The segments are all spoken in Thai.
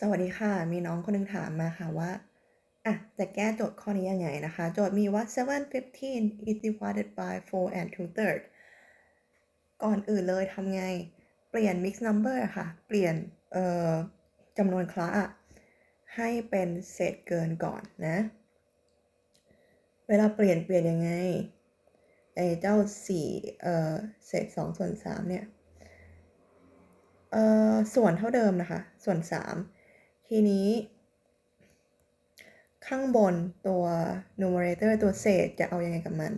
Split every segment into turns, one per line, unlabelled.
สวัสดีค่ะ มีน้องคนหนึงถามมาค่ะว่าอะจะแก้โจทย์ข้อนี้ยังไงนะคะ โจทย์มีว่า 7 15 is divided by 4 and 2 third ก่อนอื่นเลยทำไง เปลี่ยน mix number ค่ะ เปลี่ยนเอ่อจำนวนคละอะให้เป็นเศษเกินก่อนนะ เวลาเปลี่ยนเปลี่ยนยังไงไอ้เจ้า4เอ่อเศษ2ส่วน3เนี่ยเอ่อส่วนเท่าเดิมนะคะ ส่วน 3 ทีนี้ ข้างบนตัว numerator ตัวเศษจะเอายังไงกับมัน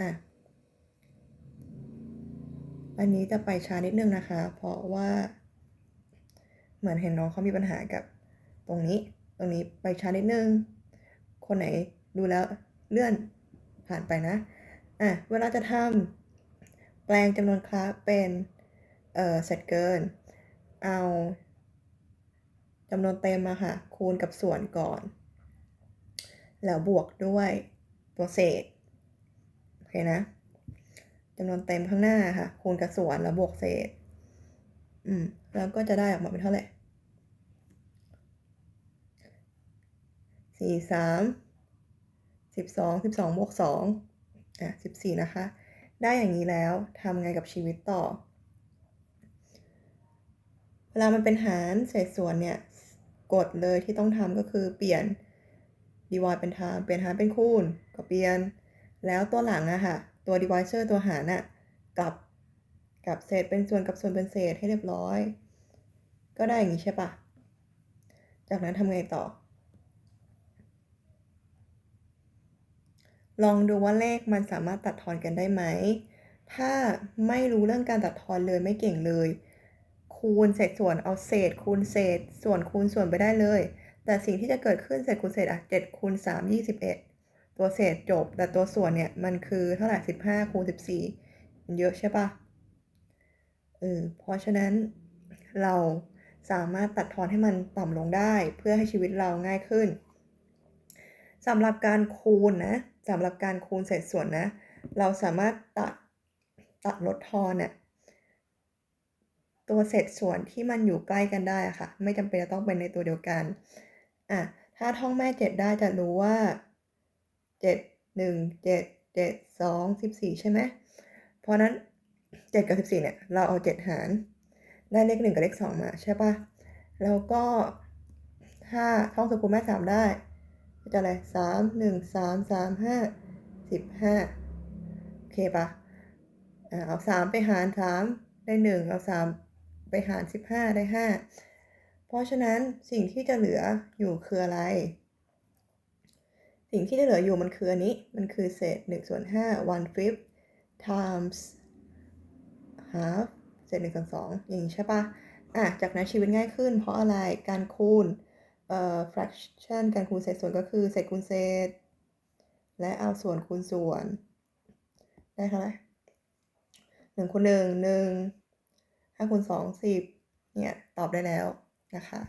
อะ อันนี้จะไปช้านิดนึงนะคะ เพราะว่า เหมือนเห็นน้องเขามีปัญหากับ ตรงนี้ ตรงนี้ไปช้านิดนึง คนไหนดูแล้วเลื่อนผ่านไปนะ อะ เวลาจะทำแปลงจำนวนคละเป็น เอ่อเศษเกิน เอาำนวนเต็มมาค่ะ คูณกับส่วนก่อน แล้วบวกด้วยตัวเศษ โอเคนะจำนวนเต็มข้างหน้าค่ะ คูณกับส่วนแล้วบวกเศษ อืม แล้วก็จะได้ออกมาเป็นเท่าไหร่สี่สามสิบสองสิบสองบวกสองอะสิบสี่นะคะ ได้อย่างนี้แล้วทำไงกับชีวิตต่อ เวลามันเป็นหารเศษส่วนเนี่ย กฎเลยที่ต้องทำก็คือเปลี่ยน divide เป็น time เปลี่ยนหารเป็นคูณ ก็เปลี่ยน แล้วตัวหลังอะค่ะ ตัว divisor ตัวหารน่ะกลับกลับเศษเป็นส่วนกับส่วนเป็นเศษให้เรียบร้อย ก็ได้อย่างนี้ใช่ปะจากนั้นทำไงต่อ ลองดูว่าเลขมันสามารถตัดทอนกันได้ไหม ถ้าไม่รู้เรื่องการตัดทอนเลยไม่เก่งเลย คูณเศษส่วนเอาเศษคูณเศษ ส่วนคูณส่วนไปได้เลย แต่สิ่งที่จะเกิดขึ้นเศษคูณเศษอะเจ็ดคูณสามยี่สิบเอ็ดตัวเศษจบ แต่ตัวส่วนเนี่ยมันคือเท่าไหร่สิบห้าคูณสิบสี่มันเยอะใช่ปะเออเพราะฉะนั้นเราสามารถตัดทอนให้มันต่ำลงได้เพื่อให้ชีวิตเราง่ายขึ้นสำหรับการคูณนะสำหรับการคูณเศษส่วนนะ เราสามารถตัดตัดลดทอนเนี่ย ตัวเศษส่วนที่มันอยู่ใกล้กันได้ค่ะ ไม่จำเป็นจะต้องเป็นในตัวเดียวกันอะถ้าท่องแม่เจ็ดได้จะรู้ว่าเจ็ดหนึ่งเจ็ดเจ็ดสองสิบสี่ใช่ไหมเพราะนั้นเจ็ดกับสิบสี่เนี่ย เราเอาเจ็ดหาร ได้เลขหนึ่งกับเลขสองมาใช่ปะแล้วก็ถ้าท่องสกุลแม่สามได้ก็จะอะไรสามหนึ่งสามสามห้าสิบห้าโอเคปะเอาสามไปหารสามได้หนึ่งเอาสาม ไปหารสิบห้าได้ห้าเพราะฉะนั้นสิ่งที่จะเหลืออยู่คืออะไร สิ่งที่จะเหลืออยู่มันคืออันนี้ มันคือเศษหนึ่งส่วนห้า one fifth times half เศษหนึ่งส่วนสองอย่างนี้ใช่ปะอะ จากนั้นชีวิตง่ายขึ้น เพราะอะไร การคูณ เอ่อ fraction การคูณเศษส่วนก็คือเศษคูณเศษ และเอาส่วนคูณส่วน ได้เท่าไหร่หนึ่งคูณหนึ่งหนึ่ง ห้คูณสองสิบเนี่ยตอบได้แล้วนะคะ